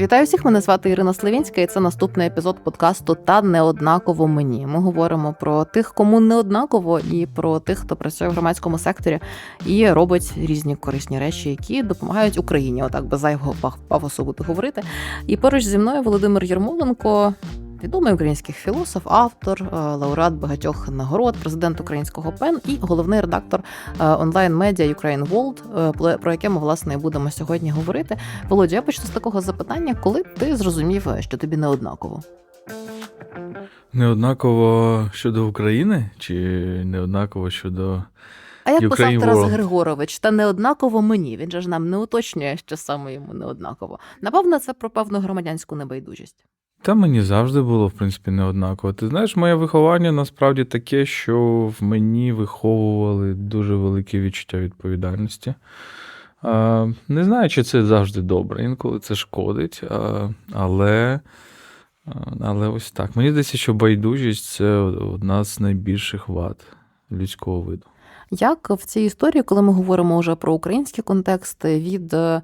Вітаю всіх! Мене звати Ірина Славінська, і це наступний епізод подкасту Та неоднаково мені. Ми говоримо про тих, кому неоднаково, і про тих, хто працює в громадському секторі і робить різні корисні речі, які допомагають Україні. Отак без зайвого пафосу буде говорити. І поруч зі мною Володимир Єрмоленко. Відомий український філософ, автор, е, лауреат багатьох нагород, президент українського ПЕН і головний редактор онлайн-медіа Ukraine World, е, про яке ми власне і будемо сьогодні говорити. Володя, я почну з такого запитання, коли ти зрозумів, що тобі не однаково? Неоднаково щодо України, чи неоднаково щодо. А як Ukraine писав Тарас Григорович, та не однаково мені. Він же ж нам не уточнює, що саме йому не однаково. Напевно, це про певну громадянську небайдужість. Та мені завжди було, в принципі, неоднаково. Ти знаєш, моє виховання насправді таке, що в мені виховували дуже велике відчуття відповідальності. Не знаю, чи це завжди добре, інколи це шкодить, але, але ось так. Мені здається, що байдужість це одна з найбільших вад людського виду. Як в цій історії, коли ми говоримо вже про український контекст, від е,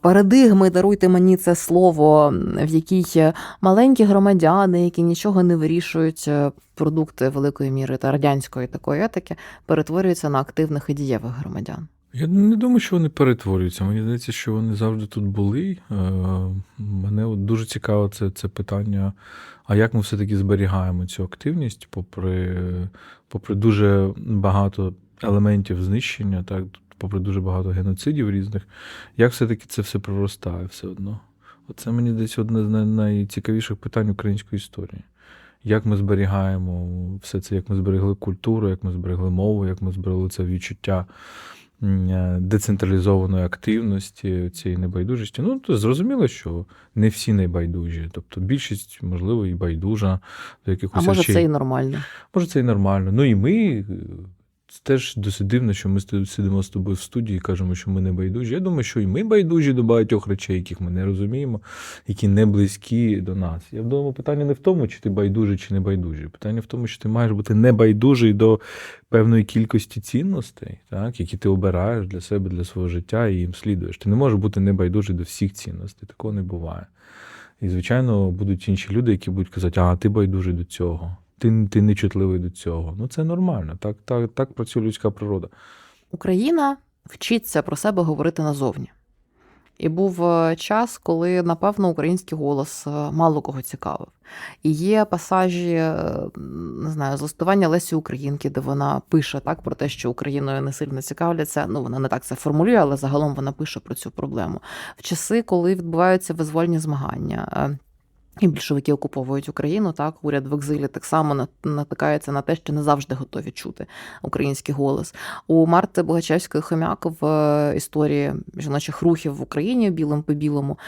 парадигми даруйте мені це слово, в якій маленькі громадяни, які нічого не вирішують, е, продукти великої міри та радянської такої етики, перетворюються на активних і дієвих громадян. Я не думаю, що вони перетворюються. Мені здається, що вони завжди тут були. Е, Мене дуже цікаво це, це питання. А як ми все-таки зберігаємо цю активність, попри, попри дуже багато елементів знищення, так, попри дуже багато геноцидів різних, як все-таки це все проростає все одно? Оце мені десь одне з найцікавіших питань української історії. Як ми зберігаємо все це, як ми зберегли культуру, як ми зберегли мову, як ми зберегли це відчуття е, децентралізованої активності, цієї небайдужості. Ну, то зрозуміло, що не всі небайдужі. Тобто більшість, можливо, і байдужа до якихось А може, речей. це і нормально. Може, це і нормально. Ну і ми. Це теж досить дивно, що ми сидимо з тобою в студії і кажемо, що ми не байдужі. Я думаю, що і ми байдужі до багатьох речей, яких ми не розуміємо, які не близькі до нас. Я думаю, питання не в тому, чи ти байдужий, чи не байдужий. Питання в тому, що ти маєш бути небайдужий до певної кількості цінностей, так, які ти обираєш для себе, для свого життя і їм слідуєш. Ти не можеш бути небайдужий до всіх цінностей. Такого не буває. І, звичайно, будуть інші люди, які будуть казати, а ти байдужий до цього, ти, ти нечутливий до цього. Ну це нормально, так, так, так працює людська природа. Україна вчиться про себе говорити назовні. І був е, час, коли, напевно, український голос е, мало кого цікавив. І є пасажі, е, не знаю, з листування Лесі Українки, де вона пише так про те, що Україною не сильно цікавляться. Ну, вона не так це формулює, але загалом вона пише про цю проблему. В часи, коли відбуваються визвольні змагання. І більшовики окуповують Україну, так уряд в екзилі так само на- натикається на те, що не завжди готові чути український голос. У Марти Богачевської хомяк в е, історії жіночих рухів в Україні білим по білому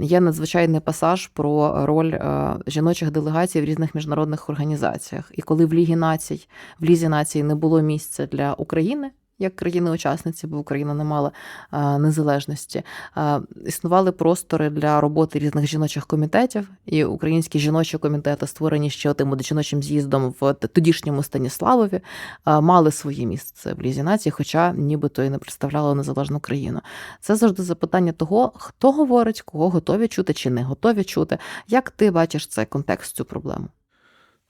є надзвичайний пасаж про роль е, жіночих делегацій в різних міжнародних організаціях. І коли в Лігі націй, в Лізі націй не було місця для України. Як країни-учасниці, бо Україна не мала незалежності, існували простори для роботи різних жіночих комітетів, і українські жіночі комітети, створені ще тим жіночим з'їздом в тодішньому Станіславові, мали своє місце в Лізі нації, хоча нібито і не представляли незалежну країну. Це завжди запитання того, хто говорить, кого готові чути чи не готові чути. Як ти бачиш цей контекст цю проблему?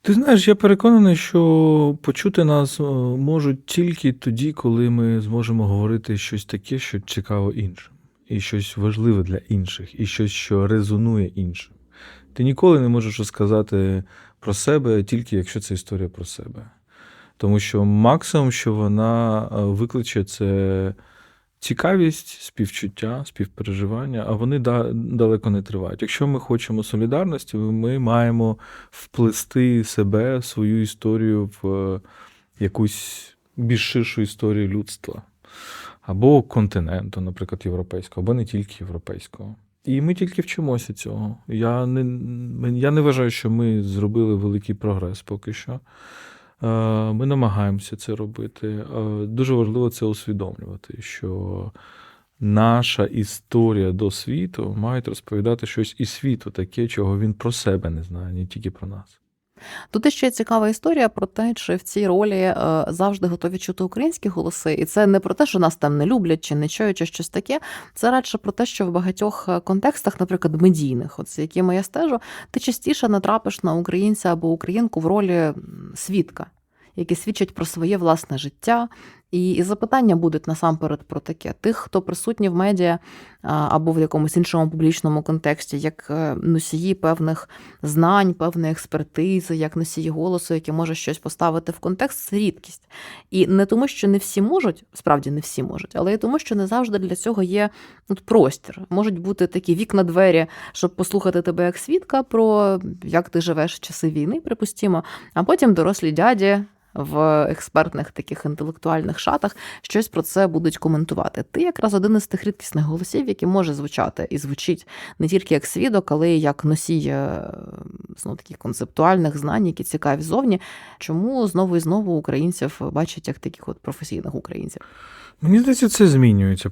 Ти знаєш, я переконаний, що почути нас е, можуть тільки тоді, коли ми зможемо говорити щось таке, що цікаво іншим, і щось важливе для інших, і щось, що резонує іншим. Ти ніколи не можеш сказати про себе, тільки якщо це історія про себе. Тому що максимум, що вона е, викличе, це цікавість, співчуття, співпереживання, а вони да- далеко не тривають. Якщо ми хочемо солідарності, ми маємо вплести себе, свою історію в е, якусь більш ширшу історію людства або континенту, наприклад, європейського, або не тільки європейського. І ми тільки вчимося цього. Я не, я не вважаю, що ми зробили великий прогрес поки що. Е, Ми намагаємося це робити. Е, Дуже важливо це усвідомлювати, що наша історія до світу має розповідати щось і світу таке, чого він про себе не знає, не тільки про нас. Тут ще цікава історія про те, чи в цій ролі е, завжди готові чути українські голоси. І це не про те, що нас там не люблять чи не чують, чи щось таке. Це радше про те, що в багатьох е, контекстах, наприклад, медійних, от якими я стежу, ти частіше натрапиш на українця або українку в ролі свідка, які свідчать про своє власне життя. І, і запитання будуть насамперед про таке: тих, хто присутні в медіа або в якомусь іншому публічному контексті, як е, носії певних знань, певної експертизи, як носії голосу, які може щось поставити в контекст, це рідкість. І не тому, що не всі можуть, справді не всі можуть, але й тому, що не завжди для цього є от, простір. Можуть бути такі вікна двері, щоб послухати тебе як свідка про як ти живеш в часи війни, припустімо, а потім дорослі дяді. В експертних таких інтелектуальних шатах щось про це будуть коментувати. Ти якраз один із тих рідкісних голосів, який може звучати і звучить не тільки як свідок, але й як носій е, знову таких концептуальних знань, які цікаві зовні. Чому знову і знову українців бачать як таких от професійних українців? Мені здається, це змінюється.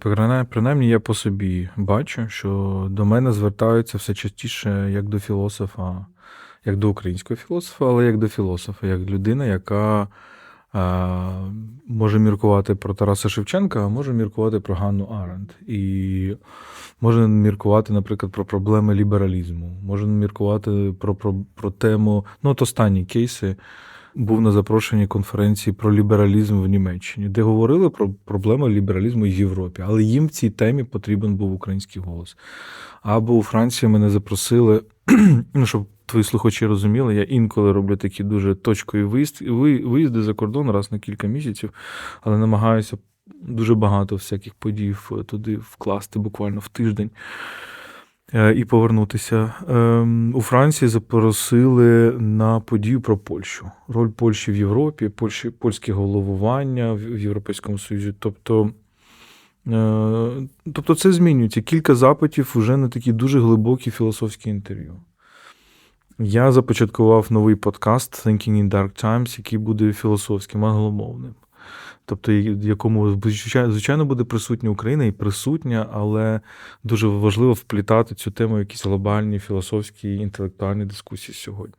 Принаймні, я по собі бачу, що до мене звертаються все частіше як до філософа, як до українського філософа, але як до філософа, як людина, яка може міркувати про Тараса Шевченка, а може міркувати про Ганну Аренд. І може міркувати, наприклад, про проблеми лібералізму, може міркувати про, про, про тему, ну, от останні кейси. Був на запрошенні конференції про лібералізм в Німеччині, де говорили про проблеми лібералізму в Європі, але їм в цій темі потрібен був український голос. Або у Франції мене запросили, ну щоб твої слухачі розуміли, я інколи роблю такі дуже точкові виїзд, виїзди за кордон раз на кілька місяців, але намагаюся дуже багато всяких подій туди вкласти буквально в тиждень. Е, І повернутися. Ем, У Франції запросили на подію про Польщу. Роль Польщі в Європі, Польщі, польське головування в в Європейському Союзі. Тобто, е, тобто це змінюється. Кілька запитів вже на такі дуже глибокі філософські інтерв'ю. Я започаткував новий подкаст Thinking in Dark Times, який буде філософським, англомовним. Тобто, в якому звичайно буде присутня Україна і присутня, але дуже важливо вплітати цю тему в якісь глобальні філософські і інтелектуальні дискусії сьогодні.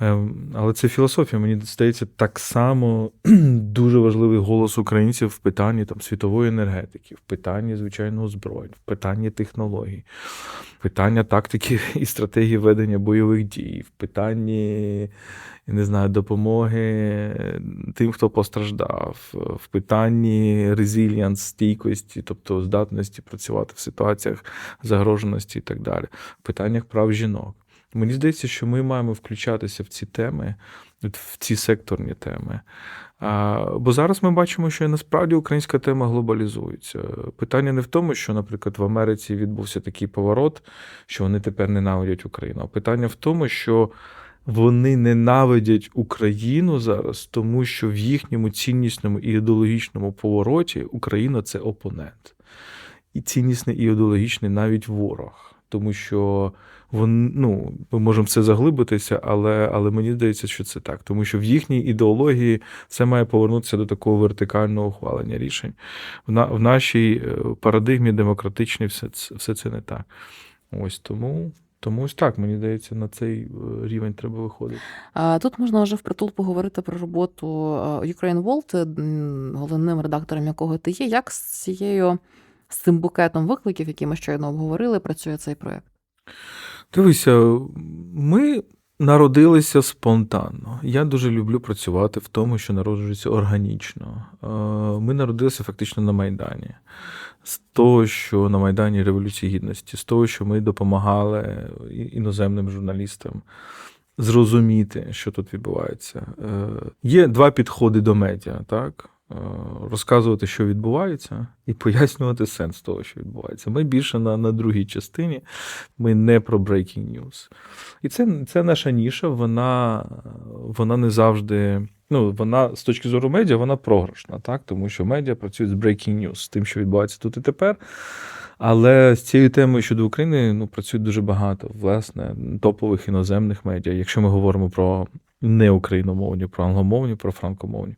Ем, Але це філософія, мені здається, так само дуже важливий голос українців в питанні там, світової енергетики, в питанні звичайного озброєнь, в питанні технологій, в питання тактики і стратегії ведення бойових дій, в питанні не знаю, допомоги тим, хто постраждав, в питанні резильянс, стійкості, тобто здатності працювати в ситуаціях загроженості і так далі, в питаннях прав жінок. Мені здається, що ми маємо включатися в ці теми, в ці секторні теми. А, бо зараз ми бачимо, що насправді українська тема глобалізується. Питання не в тому, що, наприклад, в Америці відбувся такий поворот, що вони тепер ненавидять Україну. А питання в тому, що вони ненавидять Україну зараз, тому що в їхньому ціннісному і ідеологічному повороті Україна це опонент. І ціннісний і ідеологічний навіть ворог. Тому що вон, ну, ми можемо в це заглибитися, але, але мені здається, що це так. Тому що в їхній ідеології все має повернутися до такого вертикального ухвалення рішень. В, на, в нашій е, парадигмі демократичній все, це- все це не так. Ось тому. Тому ось так, мені здається, на цей е, рівень треба виходити. Тут можна вже впритул поговорити про роботу е, Ukraine World, головним редактором якого ти є. Як з цією з цим букетом викликів, які ми щойно обговорили, працює цей проект? Дивися, ми народилися спонтанно. Я дуже люблю працювати в тому, що народжується органічно. Е, Ми народилися фактично на Майдані. З того, що на Майдані Революції Гідності, з того, що ми допомагали іноземним журналістам зрозуміти, що тут відбувається. Е, Є два підходи до медіа, так? Е, Розказувати, що відбувається, і пояснювати сенс того, що відбувається. Ми більше на, на другій частині, ми не про breaking news. І це, це наша ніша, вона, вона не завжди. Ну, вона з точки зору медіа, вона програшна, так? тому що медіа працюють з breaking news, з тим, що відбувається тут і тепер. Але з цією темою щодо України ну, працюють дуже багато, власне, топових іноземних медіа. Якщо ми говоримо про не україномовні, про англомовні, про франкомовні.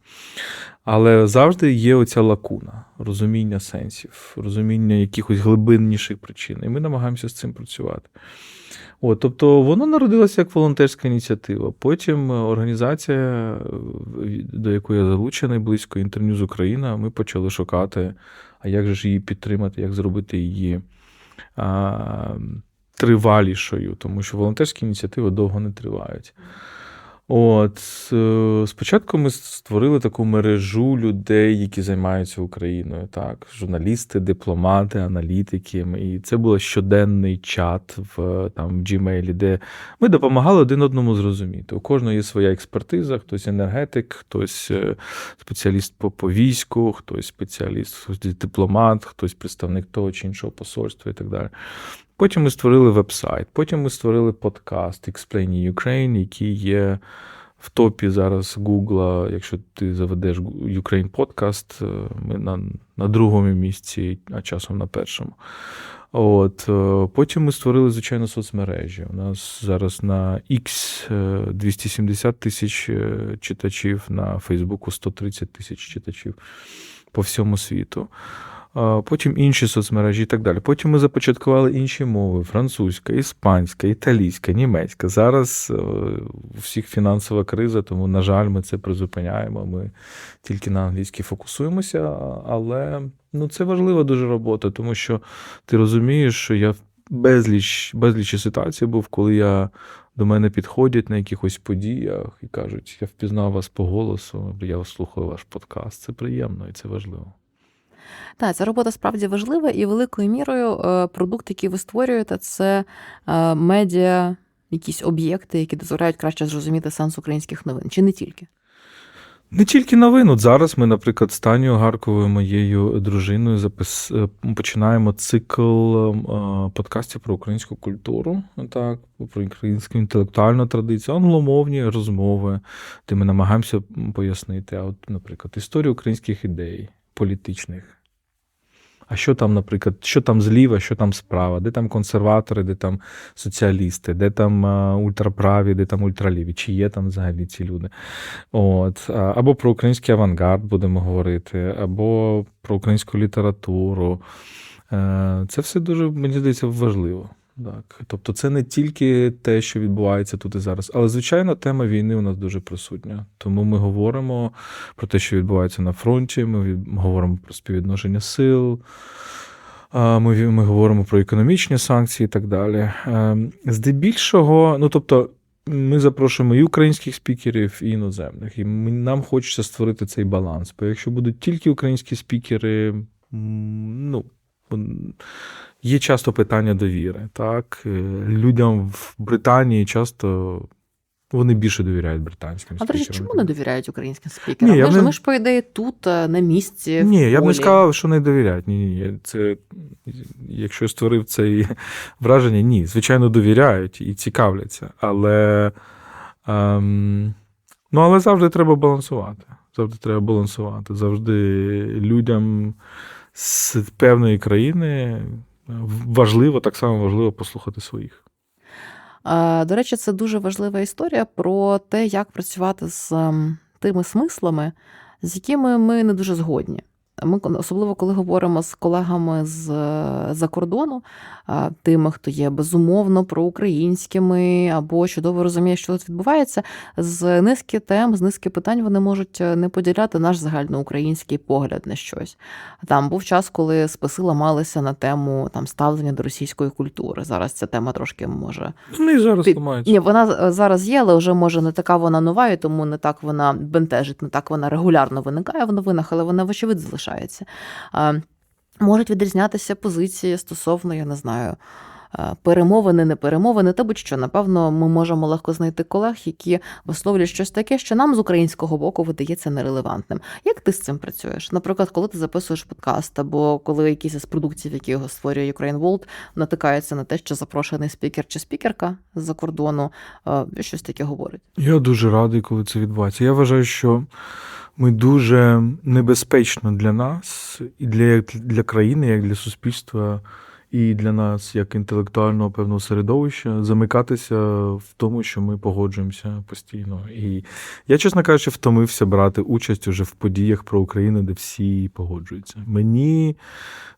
Але завжди є оця лакуна, розуміння сенсів, розуміння якихось глибинніших причин. І ми намагаємося з цим працювати. От, тобто воно народилося як волонтерська ініціатива. Потім організація, до якої я залучений близько інтерньюз Україна, ми почали шукати, а як же ж її підтримати, як зробити її а, тривалішою, тому що волонтерські ініціативи довго не тривають. От е, спочатку ми створили таку мережу людей, які займаються Україною. Так, журналісти, дипломати, аналітики. І це був щоденний чат в там в Gmail, де ми допомагали один одному зрозуміти. У кожного є своя експертиза, хтось енергетик, хтось е, спеціаліст по, по війську, хтось спеціаліст, хтось дипломат, хтось представник того чи іншого посольства і так далі. Потім ми створили веб-сайт, потім ми створили подкаст Explain Ukraine, який є в топі зараз Гугла. Якщо ти заведеш Ukraine подкаст, ми на, на другому місці, а часом на першому. От, е, Потім ми створили, звичайно, соцмережі. У нас зараз на X 270 тисяч е, читачів, на Фейсбуку 130 тисяч читачів по всьому світу потім інші соцмережі і так далі. Потім ми започаткували інші мови: французька, іспанська, італійська, німецька. Зараз е, у всіх фінансова криза, тому, на жаль, ми це призупиняємо. Ми тільки на англійській фокусуємося, але ну, це важлива дуже робота, тому що ти розумієш, що я безліч безліч ситуацій був, коли я. До мене підходять на якихось подіях і кажуть, я впізнав вас по голосу, я слухаю ваш подкаст. Це приємно і це важливо. Так, ця робота справді важлива і великою мірою е, продукт, який ви створюєте, це е, медіа, якісь об'єкти, які дозволяють краще зрозуміти сенс українських новин, чи не тільки. Не тільки новин. От зараз ми, наприклад, з Танією Гарковою, моєю дружиною, запис... Е, починаємо цикл подкастів про українську культуру, так, про українську інтелектуальну традицію, англомовні розмови, де ми намагаємося пояснити, а от, наприклад, історію українських ідей політичних. А що там, наприклад, що там зліва, що там справа, де там консерватори, де там соціалісти, де там ультраправі, де там ультраліві, чи є там взагалі ці люди? От. Або про український авангард будемо говорити, або про українську літературу. Е, це все дуже, мені здається, важливо. Так, тобто, це не тільки те, що відбувається тут і зараз, але звичайно, тема війни у нас дуже присутня. Тому ми говоримо про те, що відбувається на фронті. Ми говоримо про співвідношення сил. Ми ми говоримо про економічні санкції і так далі. Ем, здебільшого, ну тобто, ми запрошуємо і українських спікерів, і іноземних, і нам хочеться створити цей баланс. Бо якщо будуть тільки українські спікери, ну Є часто питання довіри. Так? Е, людям в Британії часто вони більше довіряють британським а, спікерам. А речі, чому не довіряють українським спікерам? Ні, ми, ж, не... ми ж, по ідеї, тут е, на місці. Ні, в я б не сказав, що не довіряють. Ні, ні, Це, Якщо я створив це враження, ні, звичайно, довіряють і цікавляться. Але ем, ну, але завжди треба балансувати. Завжди треба балансувати. Завжди людям з певної країни важливо, так само важливо послухати своїх. До речі, це дуже важлива історія про те, як працювати з ем, тими смислами, з якими ми не дуже згодні. Ми особливо коли говоримо з колегами з за кордону, тими, хто є безумовно проукраїнськими або чудово розуміє, що тут відбувається, з низки тем, з низки питань вони можуть е, не поділяти наш загальноукраїнський погляд на щось. Там був час, коли списи ламалися на тему там ставлення до російської культури. Зараз ця тема трошки може і зараз ламається. Ні, вона е, зараз є, але вже може не така вона нова, і тому не так вона бентежить, не так вона регулярно виникає в новинах, але вона вочевидь залишається залишається. Можуть відрізнятися позиції стосовно, я не знаю, перемовини, не перемовини, та будь-що, напевно, ми можемо легко знайти колег, які висловлюють щось таке, що нам з українського боку видається нерелевантним. Як ти з цим працюєш? Наприклад, коли ти записуєш подкаст, або коли якісь із продуктів, які його створює Ukraine World, натикаються на те, що запрошений спікер чи спікерка з-за кордону, щось таке говорить? Я дуже радий, коли це відбувається. Я вважаю, що ми дуже небезпечно для нас і для, для країни, як для суспільства і для нас, як інтелектуального певного середовища, замикатися в тому, що ми погоджуємося постійно. І я, чесно кажучи, втомився брати участь уже в подіях про Україну, де всі погоджуються. Мені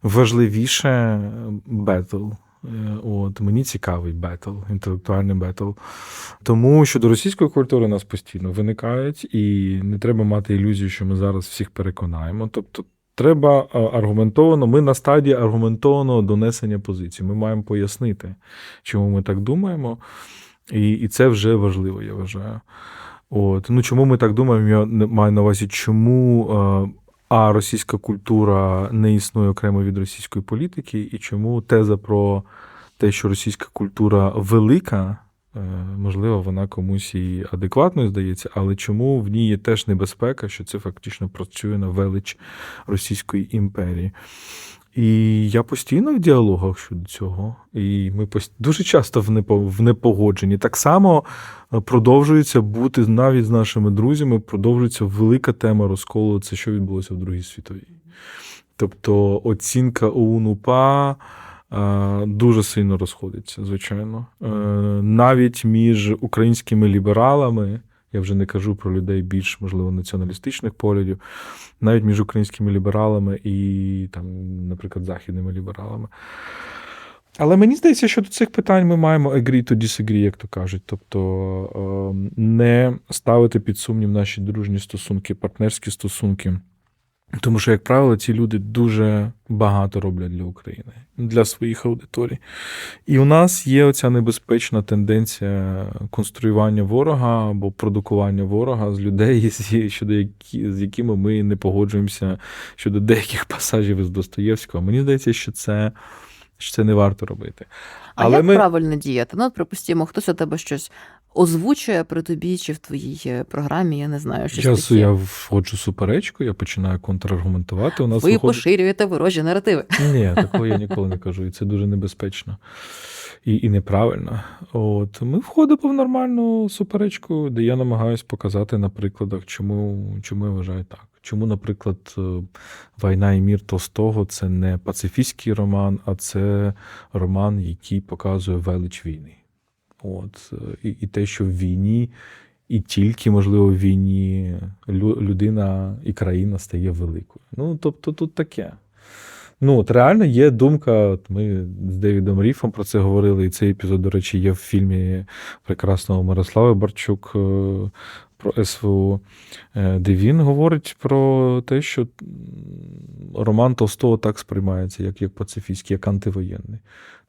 важливіше бетл. Е, От мені цікавий бетл, інтелектуальний бетл. Тому що до російської культури нас постійно виникають, і не треба мати ілюзію, що ми зараз всіх переконаємо. Тобто, треба аргументовано. Ми на стадії аргументованого донесення позицій. Ми маємо пояснити, чому ми так думаємо, і, і це вже важливо, я вважаю. От. Ну, чому ми так думаємо? Я маю на увазі, чому е, а російська культура не існує окремо від російської політики, і чому теза про те, що російська культура велика, е, можливо, вона комусь і адекватною здається, але чому в ній є теж небезпека, що це фактично працює на велич Російської імперії. І я постійно в діалогах щодо цього, і ми пост- дуже часто в непо- в непогодженні. Так само е, продовжується бути навіть з нашими друзями, продовжується велика тема розколу. Це що відбулося в Другій світовій. Тобто оцінка ОУН-УПА е, дуже сильно розходиться, звичайно. Е, Навіть між українськими лібералами, я вже не кажу про людей більш, можливо, націоналістичних поглядів, навіть між українськими лібералами і, там, наприклад, західними лібералами. Але мені здається, що до цих питань ми маємо agree to disagree, як то кажуть. Тобто е, не ставити під сумнів наші дружні стосунки, партнерські стосунки. Тому що, як правило, ці люди дуже багато роблять для України, для своїх аудиторій. І у нас є оця небезпечна тенденція конструювання ворога або продукування ворога з людей, щодо які, з якими ми не погоджуємося щодо деяких пасажів із Достоєвського. Мені здається, що це, що це не варто робити. А Але як ми- правильно діяти? Ну, от, припустимо, хтось у тебе щось озвучує при тобі чи в твоїй е, програмі, я не знаю, щось Часу я входжу в суперечку, я починаю контраргументувати. У нас Ви виходить... поширюєте ворожі наративи. Ні, такого я ніколи не кажу, і це дуже небезпечно і, і неправильно. От ми входимо в нормальну суперечку, де я намагаюся показати на прикладах, чому, чому я вважаю так. Чому, наприклад, е, Війна і мір Толстого це не пацифістський роман, а це роман, який показує велич війни. От, і, і те, що в війні, і тільки, можливо, в війні людина і країна стає великою. Ну, тобто, тут таке. Ну, от реально є думка. От ми з Девідом Ріфом про це говорили, і цей епізод, до речі, є в фільмі прекрасного Мирослави Барчук е, про СВО, е, де він говорить про те, що роман Толстого так сприймається, як, як пацифістський, як антивоєнний.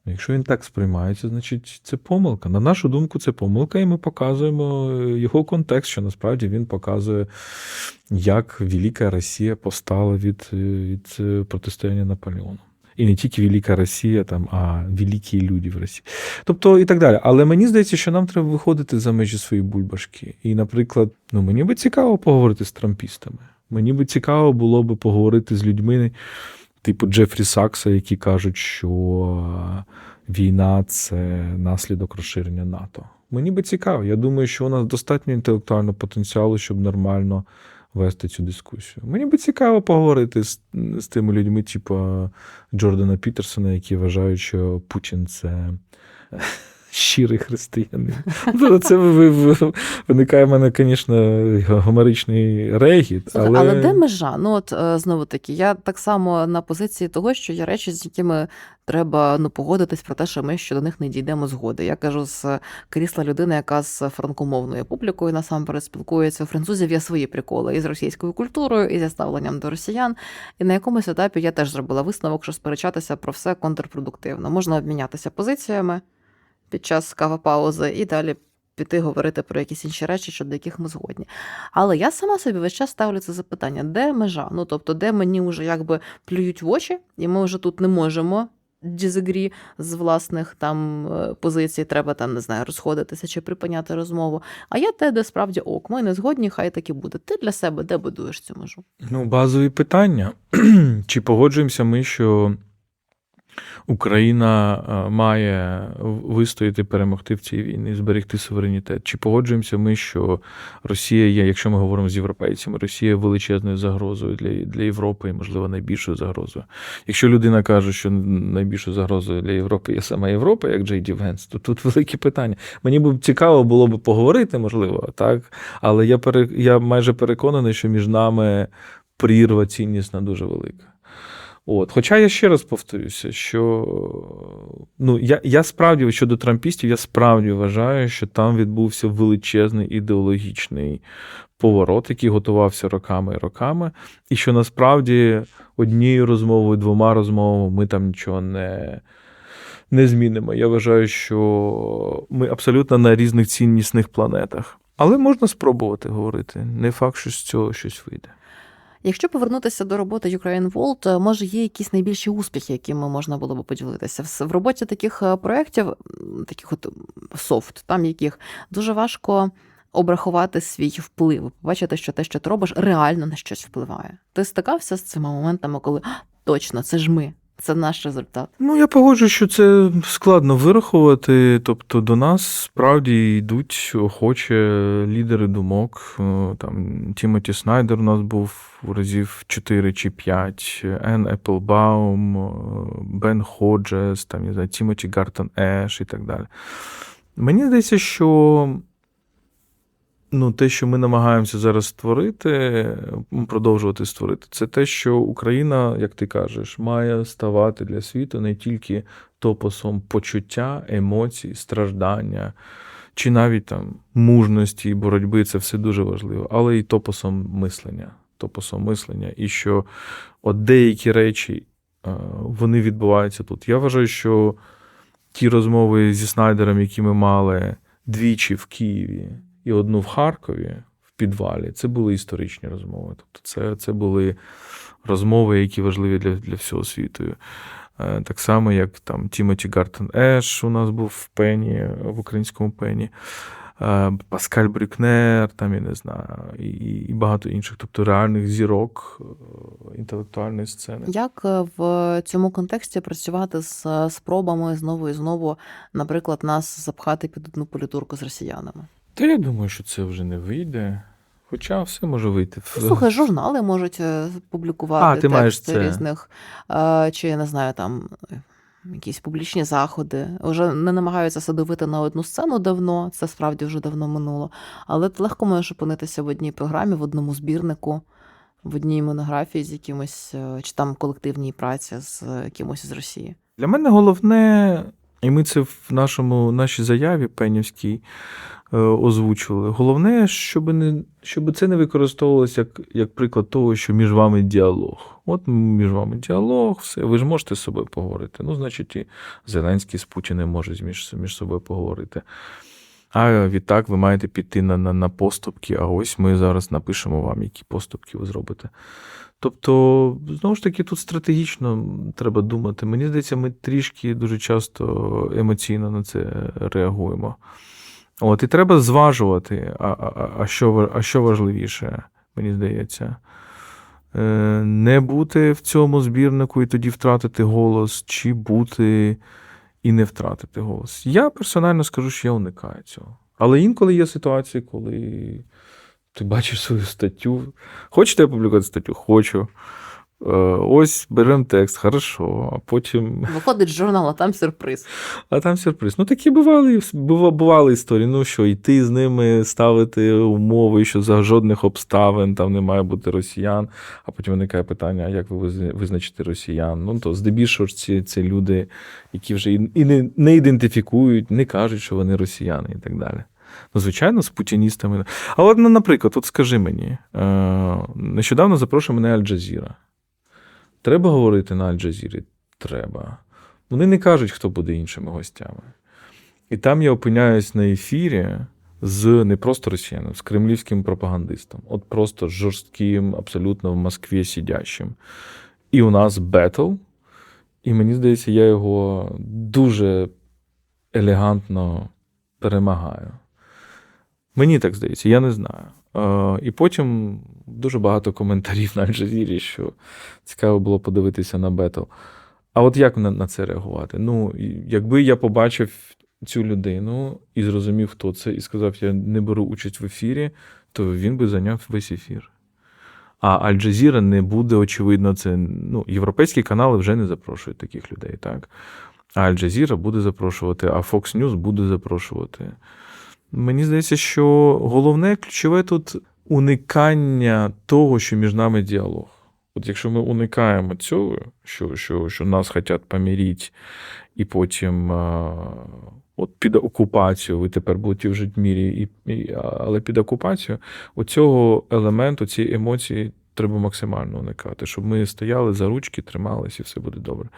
Якщо він так сприймається, значить це помилка. На нашу думку, це помилка, і ми показуємо е, його контекст, що насправді він показує, як Велика Росія постала від, е, від е, протистояння Наполеону. І не тільки Велика Росія, там, а великі люди в Росії. Тобто і так далі. Але мені здається, що нам треба виходити за межі своєї бульбашки. І, наприклад, ну мені би цікаво поговорити з трампістами. Мені би цікаво було би поговорити з людьми, типу Джефрі Сакса, які кажуть, що війна це наслідок розширення НАТО. Мені би цікаво. Я думаю, що у нас достатньо інтелектуального потенціалу, щоб нормально вести цю дискусію. Мені би цікаво поговорити з, з тими людьми, типу Джордана Пітерсона, які вважають, що Путін це. Щирий християнин. Ну, Це ви- ви- виникає в мене, звісно, гомеричний регіт. Але... але... де межа? Ну от е, знову таки, я так само на позиції того, що є речі, з якими треба ну погодитись про те, що ми щодо них не дійдемо згоди. Я кажу з крісла людини, яка з франкомовною публікою насамперед спілкується. У французів є свої приколи і з російською культурою, і зі ставленням до росіян. І на якомусь етапі я теж зробила висновок, що сперечатися про все контрпродуктивно. Можна обмінятися позиціями під час кава-паузи і далі піти говорити про якісь інші речі, щодо яких ми згодні. Але я сама собі весь час ставлю це запитання: де межа? Ну тобто, де мені вже якби плюють в очі, і ми вже тут не можемо. Дізагрі з власних там е, позицій, треба там не знаю, розходитися чи припиняти розмову. А я те, де справді ок, ми не згодні, хай так і буде. Ти для себе де будуєш цю межу? Ну, базові питання. Чи погоджуємося ми, що Україна е, має вистояти, перемогти в цій війні, зберегти суверенітет. Чи погоджуємося ми, що Росія є, якщо ми говоримо з європейцями, Росія є величезною загрозою для, для Європи і, можливо, найбільшою загрозою. Якщо людина каже, що найбільшою загрозою для Європи є сама Європа, як Джей Ді Венс, то тут велике питання. Мені б цікаво було б поговорити, можливо, так. Але я пере, я майже переконаний, що між нами прірва ціннісна дуже велика. От. Хоча я ще раз повторюся, що ну, я, я справді щодо трампістів, я справді вважаю, що там відбувся величезний ідеологічний поворот, який готувався роками і роками, і що насправді однією розмовою, двома розмовами ми там нічого не. Не змінимо. Я вважаю, що ми абсолютно на різних ціннісних планетах. Але можна спробувати говорити. Не факт, що з цього щось вийде. Якщо повернутися до роботи Ukraine Vault, може є якісь найбільші успіхи, якими можна було би поділитися? В- в роботі таких е, проєктів, таких от софт, там яких дуже важко обрахувати свій вплив, побачити, що те, що ти робиш, реально на щось впливає. Ти стикався з цими моментами, коли точно це ж ми, це наш результат. Ну, я погоджуюсь, що це складно вирахувати. Тобто до нас справді йдуть охоче лідери думок. Е, Там Тімоті Снайдер у нас був разів 4 чи 5, Ен Еплбаум, е, Бен Ходжес, там, не знаю, Тімоті Гартон Еш і так далі. Мені здається, що ну, те, що ми намагаємося зараз створити, продовжувати створити, це те, що Україна, як ти кажеш, має ставати для світу не тільки топосом почуття, емоцій, страждання, чи навіть там мужності і боротьби, це все дуже важливо, але й топосом мислення. Топосом мислення. І що от деякі речі е, вони відбуваються тут. Я вважаю, що ті розмови зі Снайдером, які ми мали двічі в Києві і одну в Харкові в підвалі, це були історичні розмови. Тобто, це, це були розмови, які важливі для, для всього світу. Е, Так само, як там Тімоті Гартен Еш у нас був в Пені, в українському пені. е, Паскаль Брюкнер, там я не знаю, і, і багато інших, тобто реальних зірок е, інтелектуальної сцени. Як в цьому контексті працювати з спробами знову і знову, наприклад, нас запхати під одну політурку з росіянами? Та я думаю, що це вже не вийде. Хоча все може вийти. Слухай, журнали можуть е, публікувати А, ти маєш це. різних, е, чи я не знаю, там якісь публічні заходи. Вже не намагаються садовити на одну сцену давно, це справді вже давно минуло. Але ти легко можеш опинитися в одній програмі, в одному збірнику, в одній монографії з якимось, е, чи там колективній праці з кимось з Росії. Для мене головне, і ми це в нашому нашій заяві пенівській озвучували. Головне, щоб не щоб це не використовувалося як, як приклад того, що між вами діалог. От між вами діалог, все, ви ж можете з собою поговорити. Ну, значить, і Зеленський з Путіним може між, між собою поговорити. А відтак ви маєте піти на, на, на поступки, а ось ми зараз напишемо вам, які поступки ви зробите. Тобто, знову ж таки, тут стратегічно треба думати. Мені здається, ми трішки дуже часто емоційно на це реагуємо. От, і треба зважувати, а, а, а, що, а що важливіше, мені здається. Е, Не бути в цьому збірнику і тоді втратити голос, чи бути і не втратити голос. Я персонально скажу, що я уникаю цього. Але інколи є ситуації, коли ти бачиш свою статтю. Хочете опублікувати статтю? Хочу. Е, Ось беремо текст, хорошо, а потім. Виходить з журналу, а там сюрприз. А там сюрприз. Ну, такі бували, бували історії. Ну що, йти з ними, ставити умови, що за жодних обставин там не має бути росіян. А потім виникає питання: як ви виз- визначите росіян? Ну, то здебільшого ж ці, це люди, які вже і не, не ідентифікують, не кажуть, що вони росіяни і так далі. Ну, звичайно, з путіністами. А от, ну, наприклад, от скажи мені, е, нещодавно запрошує мене Аль-Джазіра. Треба говорити на Аль-Джазірі? Треба. Вони не кажуть, хто буде іншими гостями. І там я опиняюсь на ефірі з не просто росіянином, з кремлівським пропагандистом. От просто жорстким, абсолютно в Москві сидящим. І у нас бетл. І мені здається, я його дуже елегантно перемагаю. Мені так здається, я не знаю. Е, і потім дуже багато коментарів на Аль-Джазірі, що цікаво було подивитися на бетл. А от як на, це реагувати? Ну, якби я побачив цю людину і зрозумів, хто це, і сказав, я не беру участь в ефірі, то він би зайняв весь ефір. А Аль-Джазіра не буде, очевидно, це. Ну, європейські канали вже не запрошують таких людей, так? А Аль-Джазіра буде запрошувати, а Fox News буде запрошувати. Мені здається, що головне ключове тут уникання того, що між нами діалог. От якщо ми уникаємо цього, що, що, що нас хочуть помірити, і потім от під окупацію, ви тепер будете в Житмірі, і, і, але під окупацію, оцього елементу, цієї емоції треба максимально уникати, щоб ми стояли за ручки, тримались і все буде добре.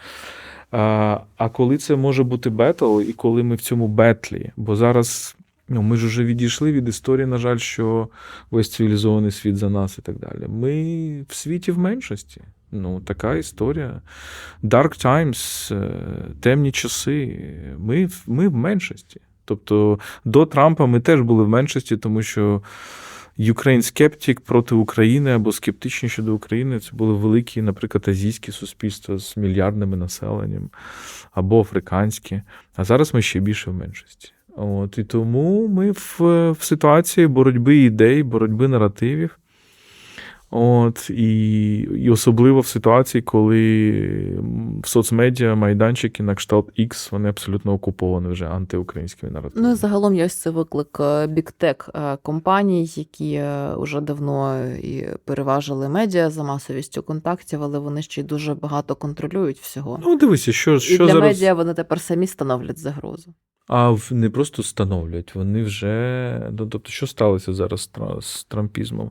А, а коли це може бути бетл, і коли ми в цьому бетлі, бо зараз. Ну, ми ж вже відійшли від історії, на жаль, що весь цивілізований світ за нас і так далі. Ми в світі в меншості. Ну, така історія. Dark Times, е, темні часи. Ми, ми в меншості. Тобто до Трампа ми теж були в меншості, тому що Ukraine скептик проти України або скептичні щодо України це були великі, наприклад, азійські суспільства з мільярдними населенням або африканські. А зараз ми ще більше в меншості. От, і тому ми в, в ситуації боротьби ідей, боротьби наративів. От, і, і особливо в ситуації, коли в соцмедіа майданчики на кшталт X, вони абсолютно окуповані вже антиукраїнськими наративами. Ну і загалом є ось це виклик біктек компаній, які е, вже давно і переважили медіа за масовістю контактів, але вони ще й дуже багато контролюють всього. Ну, дивися, що, і для зараз. медіа вони тепер самі становлять загрозу. А не просто становлять, вони вже. Ну, тобто, що сталося зараз з тра- трампізмом?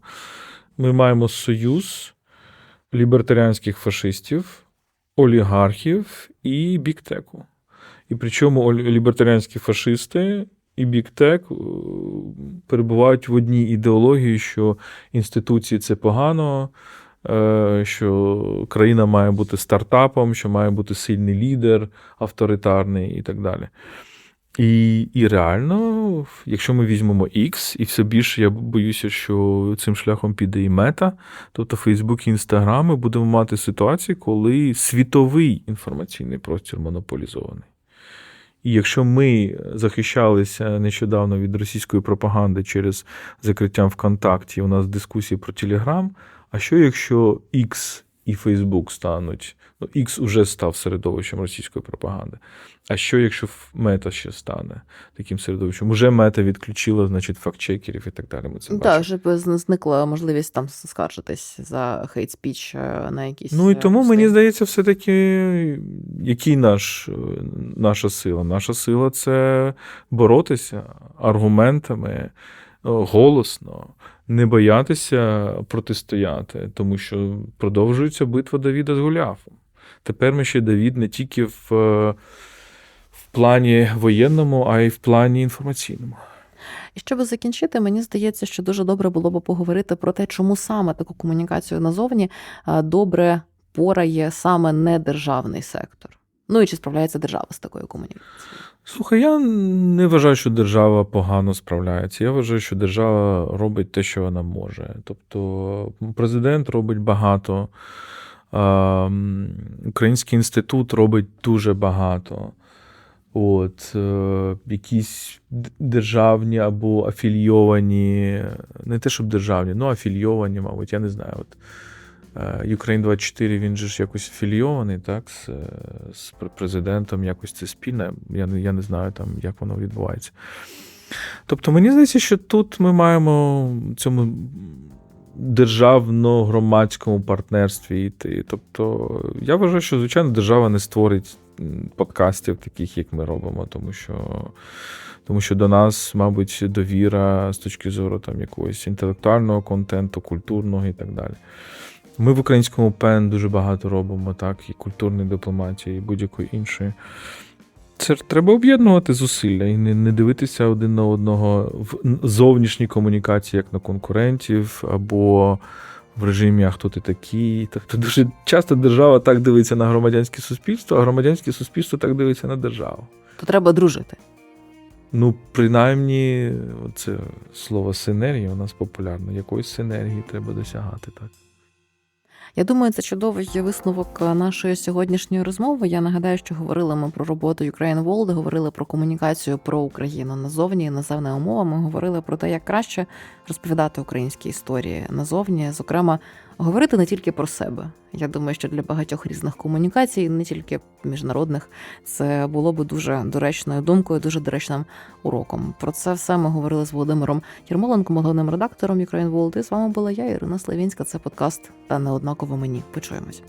Ми маємо союз лібертаріанських фашистів, олігархів і біктеку. І причому лібертаріанські фашисти і біктек е, перебувають в одній ідеології, що інституції це погано, е, що країна має бути стартапом, що має бути сильний лідер, авторитарний і так далі. І, і реально, якщо ми візьмемо X, і все більше я боюся, що цим шляхом піде і мета, тобто Фейсбук і Інстаграм, ми будемо мати ситуації, коли світовий інформаційний простір монополізований. І якщо ми захищалися нещодавно від російської пропаганди через закриттям ВКонтакті, у нас дискусії про Телеграм, а що якщо X і Фейсбук стануть? Ну, X уже став середовищем російської пропаганди. А що, якщо мета ще стане таким середовищем? Уже мета відключила, значить, фактчекерів і так далі. Ми це Так, бачимо. щоб зникла можливість там скаржитись за хейт спіч на якісь. Ну і е, тому пости. мені здається, все-таки, який наш, е, наша сила? Наша сила це боротися аргументами е, голосно, не боятися протистояти, тому що продовжується битва Давіда з Голіафом. Тепер ми ще Давід не тільки в, е, в плані воєнному, а й в плані інформаційному. І щоб закінчити, мені здається, що дуже добре було б поговорити про те, чому саме таку комунікацію назовні е, добре порає саме недержавний сектор. Ну і чи справляється держава з такою комунікацією? Слухай, я не вважаю, що держава погано справляється. Я вважаю, що держава робить те, що вона може. Тобто президент робить багато, Український інститут робить дуже багато. От, е, якісь державні або афільйовані, не те, щоб державні, ну афільйовані, мабуть, я не знаю. От, е, Ukraine 24 він же ж якось афільйований, так, з, з президентом, якось це спільне. Я, не- я не знаю, там, як воно відбувається. Тобто, мені здається, що тут ми маємо цьому державно-громадському партнерстві йти. Тобто, я вважаю, що, звичайно, держава не створить подкастів, таких, як ми робимо, тому що. Тому що до нас, мабуть, довіра з точки зору там якогось інтелектуального контенту, культурного і так далі. Ми в українському ПЕН дуже багато робимо, так, і культурної дипломатії, і будь-якої іншої. Це ж треба об'єднувати зусилля і не, не дивитися один на одного в зовнішній комунікації, як на конкурентів, або в режимі А хто ти такий. Тобто дуже часто держава так дивиться на громадянське суспільство, а громадянське суспільство так дивиться на державу. То треба дружити. Ну, принаймні, це слово синергія у нас популярне. Якоїсь синергії треба досягати, так. Я думаю, це чудовий висновок нашої сьогоднішньої розмови. Я нагадаю, що говорили ми про роботу Ukraine World, говорили про комунікацію про Україну назовні, наземна умова. Ми Говорили про те, як краще розповідати українські історії назовні, зокрема, говорити не тільки про себе. Я думаю, що для багатьох різних комунікацій, не тільки міжнародних, це було би дуже доречною думкою, дуже доречним уроком. Про це все ми говорили з Володимиром Єрмоленком, головним редактором Ukraine World. І з вами була я, Ірина Славінська. Це подкаст та неоднаково мені. Почуємось.